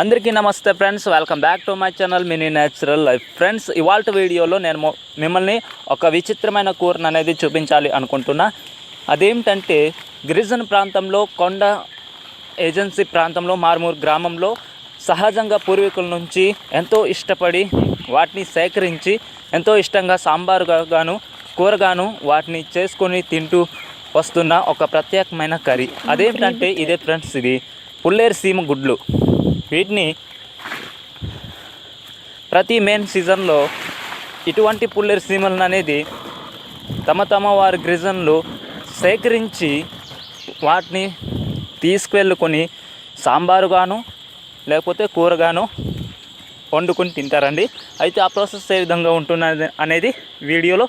అందరికీ నమస్తే friends welcome back to my channel mini natural life. Friends ఇవాళ వీడియోలో నేను మిమ్మల్ని ఒక విచిత్రమైన కూరను అనేది చూపించాలి అనుకుంటున్నా. అదేమిటంటే గిరిజన ప్రాంతంలో కొండ ఏజెన్సీ ప్రాంతంలో మారుమూరు గ్రామంలో సహజంగా పూర్వీకుల నుంచి ఎంతో ఇష్టపడి వాటిని సేకరించి ఎంతో ఇష్టంగా సాంబారుగా గాను కూరగాను వాటిని చేసుకొని తింటూ వస్తున్న ఒక ప్రత్యేకమైన కర్రీ. అదేమిటంటే ఇదే ఫ్రెండ్స్ ఇది పుల్లేరు సీమ గుడ్లు. వీటిని ప్రతి మెయిన్ సీజన్లో ఇటువంటి పుల్లేరు సీమలను అనేది తమ తమ వారి గిరిజనులు సేకరించి వాటిని తీసుకువెళ్ళుకొని సాంబారుగాను లేకపోతే కూరగాను వండుకొని తింటారండి. అయితే ఆ ప్రాసెస్ ఏ విధంగా ఉంటుంది అనేది వీడియోలో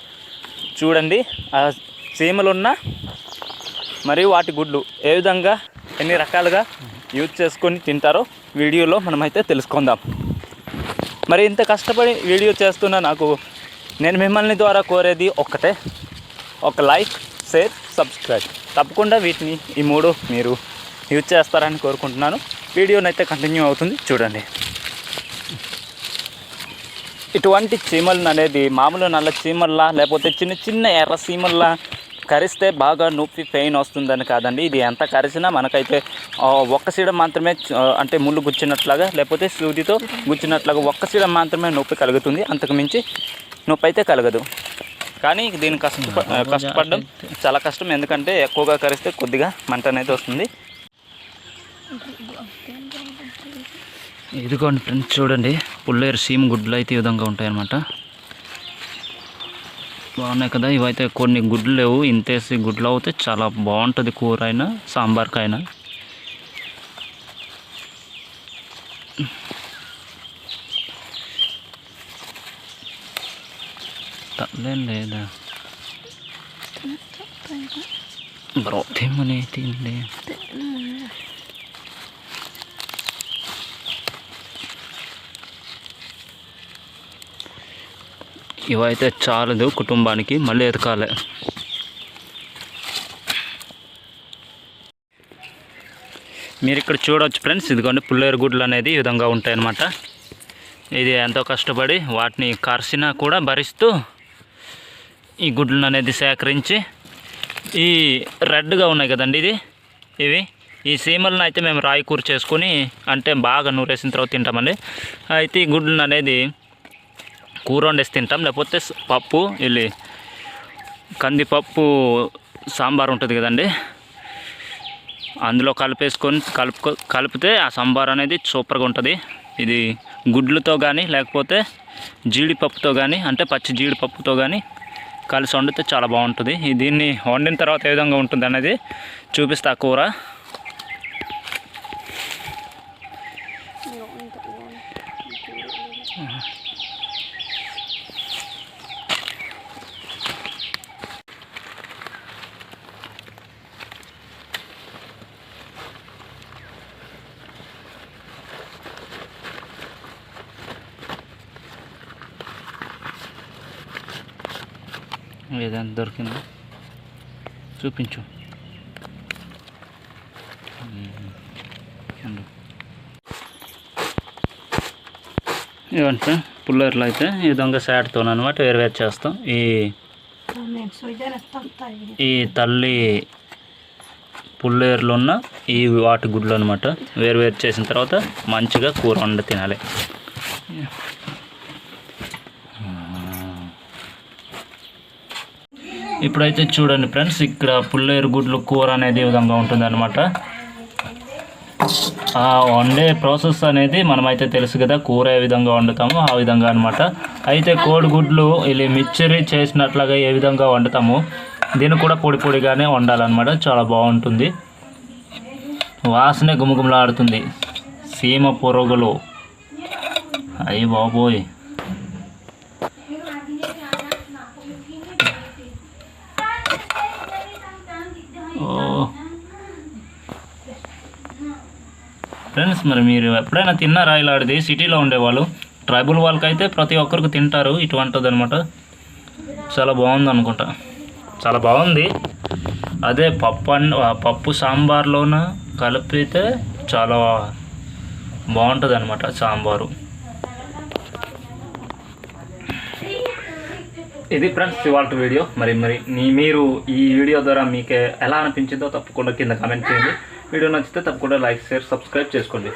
చూడండి. ఆ సీమలున్న మరియు వాటి గుడ్లు ఏ విధంగా ఎన్ని రకాలుగా యూజ్ చేసుకొని తింటారో వీడియోలో మనమైతే తెలుసుకుందాం. మరి ఇంత కష్టపడి వీడియో చేస్తున్న నాకు నేను మిమ్మల్ని ద్వారా కోరేది ఒక్కటే ఒక లైక్ షేర్ సబ్స్క్రైబ్. తప్పకుండా వీటిని ఈ మూడు మీరు యూజ్ చేస్తారని కోరుకుంటున్నాను. వీడియోనైతే కంటిన్యూ అవుతుంది చూడండి. ఇటువంటి చీమలను అనేది మామూలు నల్ల చీమల్లా లేకపోతే చిన్న చిన్న ఎర్ర చీమల్లా కరిస్తే బాగా నొప్పి పెయిన్ వస్తుందని కాదండి. ఇది ఎంత కరిచినా మనకైతే ఒక్క సీడ మాత్రమే అంటే ముళ్ళు గుచ్చినట్లాగా లేకపోతే సూదితో గుచ్చినట్లాగా ఒక్క సీడ మాత్రమే నొప్పి కలుగుతుంది. అంతకు మించి నొప్పి అయితే కలగదు. కానీ దీని కష్ట కష్టపడడం చాలా కష్టం. ఎందుకంటే ఎక్కువగా కరిస్తే కొద్దిగా మంట అనేది వస్తుంది. ఇదిగోండి ఫ్రెండ్స్ చూడండి. పుల్లేరు సీమ గుడ్లు అయితే ఈ విధంగా ఉంటాయన్నమాట. బాగున్నాయి కదా? ఇవైతే కొన్ని గుడ్లు లేవు. ఇంతేసి గుడ్లు అవుతే చాలా బాగుంటుంది కూర అయినా సాంబార్కైనా. తల్లేం లేదా? బ్రో తిమ్మని తిండి. ఇవైతే చాలదు కుటుంబానికి మళ్ళీ ఎతకాలి. మీరు ఇక్కడ చూడవచ్చు ఫ్రెండ్స్ ఇదిగోండి పుల్లేరు గుడ్లు అనేది ఈ విధంగా ఉంటాయన్నమాట. ఇది ఎంతో కష్టపడి వాటిని కరిసినా కూడా భరిస్తూ ఈ గుడ్లను అనేది సేకరించి ఈ రెడ్గా ఉన్నాయి కదండి ఇది? ఇవి? ఈ సీమలను అయితే మేము రాయి కూర చేసుకొని అంటే బాగా నూరేసిన తర్వాత తింటామండి. అయితే ఈ గుడ్లను అనేది కూర వండేసి తింటాం. లేకపోతే పప్పు వెళ్ళి కందిపప్పు సాంబార్ ఉంటుంది కదండి. అందులో కలిపేసుకొని కలుపు కలిపితే ఆ సాంబార్ అనేది సూపర్గా ఉంటుంది. ఇది గుడ్లతో కానీ లేకపోతే జీడిపప్పుతో కానీ అంటే పచ్చి జీడిపప్పుతో కానీ కలిసి వండితే చాలా బాగుంటుంది. దీన్ని వండిన తర్వాత ఏ విధంగా ఉంటుంది అనేది చూపిస్తా ఆ కూర. ఏదైనా దొరికిందా? చూపించు. ఏమంటే పుల్లర్లు అయితే ఈ విధంగా శాట్తో అనమాట వేరువేరు చేస్తాం. ఈ ఈ తల్లి పుల్లేర్లు ఉన్న ఈ వాటి గుడ్లు అనమాట వేరు వేరు చేసిన తర్వాత మంచిగా కూర వండి తినాలి. ఇప్పుడైతే చూడండి ఫ్రెండ్స్ ఇక్కడ పుల్లేరు గుడ్లు కూర అనేది విధంగా ఉంటుందన్నమాట. వండే ప్రాసెస్ అనేది మనమైతే తెలుసు కదా కూర ఏ విధంగా వండుతామో ఆ విధంగా అనమాట అయితే కోడిగుడ్లు ఇలా మిక్చరీ చేసినట్లుగా ఏ విధంగా వండుతామో దీన్ని కూడా పొడి పొడిగానే వండాలన్నమాట. చాలా బాగుంటుంది. వాసనే గుమగుమలాడుతుంది. సీమ పొరుగులు. అయ్యి బాబోయ్. ఫ్రెండ్స్ మరి మీరు ఎప్పుడైనా తిన్నారా? ఇలాంటిది సిటీలో ఉండేవాళ్ళు. ట్రైబల్ వాళ్ళకైతే ప్రతి ఒక్కరికి తింటారు. ఇటువంటిది అనమాట చాలా బాగుంది అనుకుంటా. చాలా బాగుంది. అదే పప్పు అన్ ఆ పప్పు సాంబార్లోన కలిపితే చాలా బాగుంటుంది అనమాట సాంబారు. ఇది ఫ్రెండ్స్ ఇవాళ వీడియో. మరి మరి మీ- మీరు ఈ వీడియో ద్వారా మీకు ఎలా అనిపించిందో తప్పకుండా కింద కామెంట్ చేయండి. వీడియో నచ్చితే తప్పకుండా లైక్ షేర్ సబ్స్క్రైబ్ చేసుకోండి.